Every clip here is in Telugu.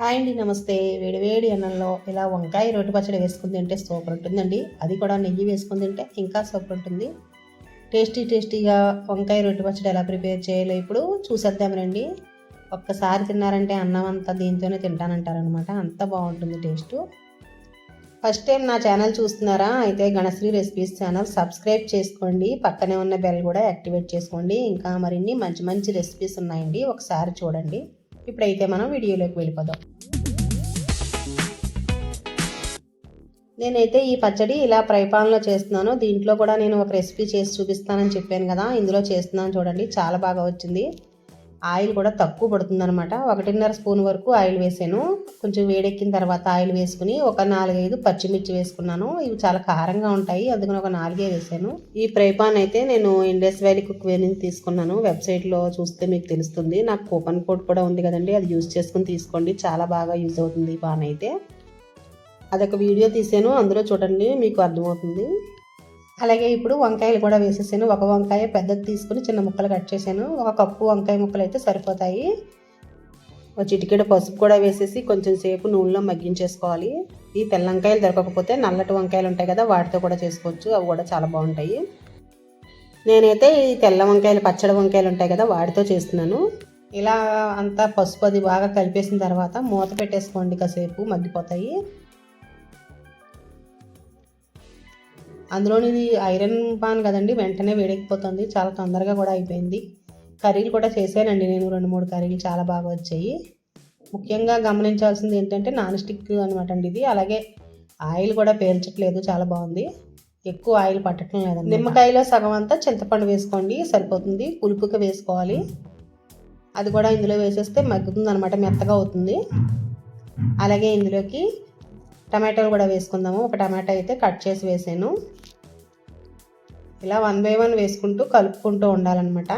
హాయ్ అండి నమస్తే. వేడివేడి అన్నంలో ఇలా వంకాయ రోటి పచ్చడి వేసుకుని తింటే సూపర్ ఉంటుందండి. అది కూడా నెయ్యి వేసుకుని తింటే ఇంకా సూపర్ ఉంటుంది. టేస్టీ టేస్టీగా వంకాయ రోటి పచ్చడి ఎలా ప్రిపేర్ చేయాలో ఇప్పుడు చూసేద్దాం రండి. ఒక్కసారి తిన్నారంటే అన్నం అంతా దీంతోనే తింటానంటారనమాట అంత బాగుంటుంది టేస్ట్. ఫస్ట్ టైం నా ఛానల్ చూస్తున్నారా? అయితే గణశ్రీ రెసిపీస్ ఛానల్ సబ్స్క్రైబ్ చేసుకోండి. పక్కనే ఉన్న బెల్ కూడా యాక్టివేట్ చేసుకోండి. ఇంకా మరిన్ని మంచి మంచి రెసిపీస్ ఉన్నాయండి. ఒకసారి చూడండి. ఇప్పుడైతే మనం వీడియోలోకి వెళ్ళిపోదాం. నేనైతే ఈ పచ్చడి ఇలా ఫ్రైపాన్లో చేస్తున్నాను. దీంట్లో కూడా నేను ఒక రెసిపీ చేసి చూపిస్తానని చెప్పాను కదా ఇందులో చేస్తున్నాను చూడండి చాలా బాగా వచ్చింది. ఆయిల్ కూడా తక్కువ పడుతుంది అనమాట ఒకటిన్నర స్పూన్ వరకు ఆయిల్ వేసాను. కొంచెం వేడెక్కిన తర్వాత ఆయిల్ వేసుకుని ఒక నాలుగైదు పచ్చిమిర్చి వేసుకున్నాను. ఇవి చాలా కారంగా ఉంటాయి. అందుకని ఒక నాలుగే వేసాను. ఈ ఫ్రై పాన్ అయితే నేను ఇండస్ వ్యాలీ కుక్ వే నుంచి తీసుకున్నాను. వెబ్సైట్లో చూస్తే మీకు తెలుస్తుంది. నాకు కూపన్ కోడ్ కూడా ఉంది కదండి. అది యూజ్ చేసుకుని తీసుకోండి. చాలా బాగా యూజ్ అవుతుంది ఈ పాన్ అయితే. అదొక వీడియో తీసాను. అందులో చూడండి మీకు అర్థమవుతుంది. అలాగే ఇప్పుడు వంకాయలు కూడా వేసేసాను. ఒక వంకాయ పెద్దది తీసుకుని చిన్న ముక్కలు కట్ చేశాను. ఒక కప్పు వంకాయ ముక్కలు అయితే సరిపోతాయి. ఒక చిటికెడు పసుపు కూడా వేసేసి కొంచెం సేపు నూనెలో మగ్గించేసుకోవాలి. ఈ తెల్ల వంకాయలు దొరకకపోతే నల్లటి వంకాయలు ఉంటాయి కదా వాటితో కూడా చేసుకోవచ్చు. అవి కూడా చాలా బాగుంటాయి. నేనైతే ఈ తెల్ల వంకాయలు పచ్చడి వంకాయలు ఉంటాయి కదా వాటితో చేస్తున్నాను. ఇలా అంతా పసుపు అది బాగా కలిపేసిన తర్వాత మూత పెట్టేసుకోండి కాసేపు మగ్గిపోతాయి. అందులోని ఇది ఐరన్ పాన్ కదండి వెంటనే వేడెక్కిపోతుంది. చాలా తొందరగా కూడా అయిపోయింది. కర్రీలు కూడా చేశానండి నేను రెండు మూడు కర్రీలు చాలా బాగా వచ్చాయి. ముఖ్యంగా గమనించాల్సింది ఏంటంటే నాన్ స్టిక్ అనమాట అండి ఇది. అలాగే ఆయిల్ కూడా పేల్చట్లేదు చాలా బాగుంది. ఎక్కువ ఆయిల్ పట్టడం లేదండి నిమ్మకాయలో సగం అంతా చింతపండు వేసుకోండి సరిపోతుంది. పులుపుకి వేసుకోవాలి. అది కూడా ఇందులో వేసేస్తే మగ్గుతుంది అనమాట మెత్తగా అవుతుంది. అలాగే ఇందులోకి టమాటోలు కూడా వేసుకుందాము. ఒక టమాటా అయితే కట్ చేసి వేసాను. ఇలా వన్ బై వన్ వేసుకుంటూ కలుపుకుంటూ ఉండాలన్నమాట.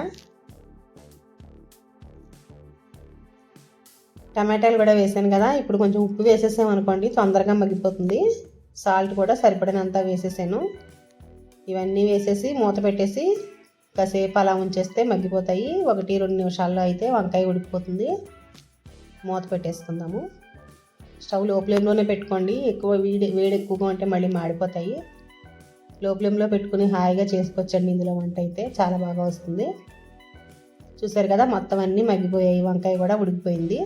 టమాటాలు కూడా వేసాను కదా ఇప్పుడు కొంచెం ఉప్పు వేసేసాం అనుకోండి తొందరగా మగ్గిపోతుంది. సాల్ట్ కూడా సరిపడినంత వేసేసాను. ఇవన్నీ వేసేసి మూత పెట్టేసి కాసేపు అలా ఉంచేస్తే మగ్గిపోతాయి. ఒకటి రెండు నిమిషాల్లో అయితే వంకాయ ఉడికిపోతుంది. మూత పెట్టేసుకుందాము. స్టవ్లో ఫ్లేమ్లోనే పెట్టుకోండి. ఎక్కువ వేడి వేడి ఎక్కువగా ఉంటే మళ్ళీ మాడిపోతాయి. లో ఫ్లేమ్లో పెట్టుకుని హాయిగా చేసుకోవచ్చండి ఇందులో వంట అయితే. చాలా బాగా వస్తుంది. చూసారు కదా మొత్తం అన్నీ మగ్గిపోయాయి. వంకాయ కూడా ఉడికిపోయింది.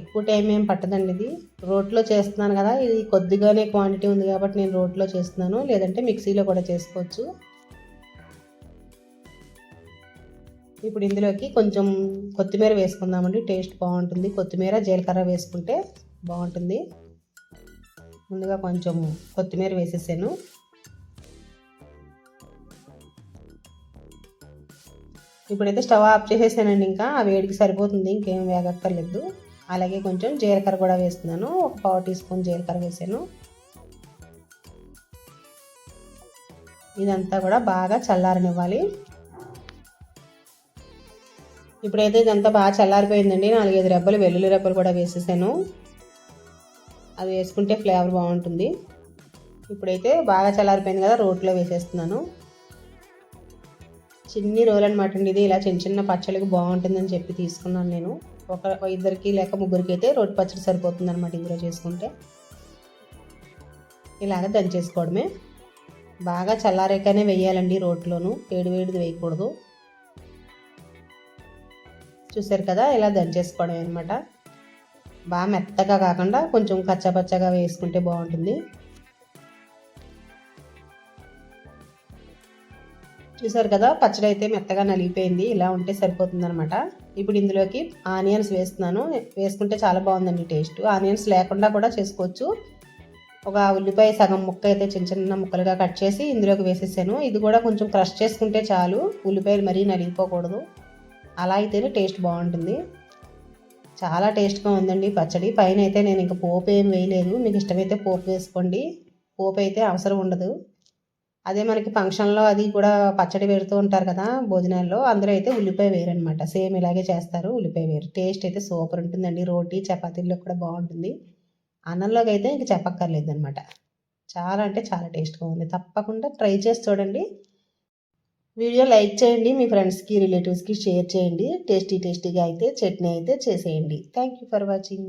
ఎక్కువ టైం ఏం పట్టదండి ఇది. రోట్లో చేస్తున్నాను కదా ఇది కొద్దిగానే క్వాంటిటీ ఉంది కాబట్టి నేను రోట్లో చేస్తున్నాను. లేదంటే మిక్సీలో కూడా చేసుకోవచ్చు. ఇప్పుడు ఇందులోకి కొంచెం కొత్తిమీర వేసుకుందామండి. టేస్ట్ బాగుంటుంది. కొత్తిమీర జీలకర్ర వేసుకుంటే బాగుంటుంది. ముందుగా కొంచెం కొత్తిమీర వేసేసాను. ఇప్పుడైతే స్టవ్ ఆఫ్ చేసేసానండి ఇంకా. ఆ వేడికి సరిపోతుంది. ఇంకేం వేగక్కర్లేదు. అలాగే కొంచెం జీలకర్ర కూడా వేస్తున్నాను. ఒక పావు టీ స్పూన్ జీలకర్ర వేసాను. ఇదంతా కూడా బాగా చల్లారనివ్వాలి. ఇప్పుడైతే ఇదంతా బాగా చల్లారిపోయిందండి. నాలుగైదు రెబ్బలు వెల్లుల్లి రెబ్బలు కూడా వేసేసాను. అది వేసుకుంటే ఫ్లేవర్ బాగుంటుంది. ఇప్పుడైతే బాగా చల్లారిపోయింది కదా రోట్లో వేసేస్తున్నాను. చిన్ని రోల్ అనమాట అండి ఇది. ఇలా చిన్న చిన్న పచ్చళ్ళకి బాగుంటుందని చెప్పి తీసుకున్నాను నేను. ఒక ఇద్దరికి లేక ముగ్గురికి అయితే రోటి పచ్చడి సరిపోతుంది అనమాట ఇందులో చేసుకుంటే. ఇలాగ దంచేసుకోవడమే. బాగా చల్లారేకనే వేయాలండి రోట్లోను. వేడి వేడిది వేయకూడదు. చూసారు కదా ఇలా దంచేసుకోవడం అనమాట బాగా మెత్తగా కాకుండా కొంచెం కచ్చపచ్చగా వేసుకుంటే బాగుంటుంది. చూసారు కదా పచ్చడి అయితే మెత్తగా నలిగిపోయింది ఇలా ఉంటే సరిపోతుంది అనమాట ఇప్పుడు ఇందులోకి ఆనియన్స్ వేస్తున్నాను. వేసుకుంటే చాలా బాగుందండి టేస్ట్. ఆనియన్స్ లేకుండా కూడా చేసుకోవచ్చు. ఒక ఉల్లిపాయ సగం ముక్క అయితే చిన్న చిన్న ముక్కలుగా కట్ చేసి ఇందులోకి వేసేసాను. ఇది కూడా కొంచెం క్రష్ చేసుకుంటే చాలు ఉల్లిపాయలు మరీ నలిగిపోకూడదు. అలా అయితేనే టేస్ట్ బాగుంటుంది. చాలా టేస్ట్గా ఉందండి పచ్చడి. పైన అయితే నేను ఇంకా పోపు ఏం వేయలేదు. మీకు ఇష్టమైతే పోపు వేసుకోండి. పోపు అయితే అవసరం ఉండదు. అదే మనకి ఫంక్షన్లో అది కూడా పచ్చడి పెడుతూ ఉంటారు కదా భోజనాల్లో అందరూ అయితే ఉల్లిపాయ వేరు అనమాట సేమ్ ఇలాగే చేస్తారు ఉల్లిపాయ వేరు. టేస్ట్ అయితే సూపర్ ఉంటుందండి. రోటీ చపాతీల్లో కూడా బాగుంటుంది. అన్నంలోకి అయితే ఇంక చెప్పక్కర్లేదు అనమాట చాలా అంటే చాలా టేస్ట్గా ఉంది. తప్పకుండా ట్రై చేసి చూడండి. వీడియో లైక్ చేయండి మీ ఫ్రెండ్స్కి రిలేటివ్స్కి షేర్ చేయండి. టేస్టీ టేస్టీగా అయితే చట్నీ అయితే చేసేయండి. Thank you for watching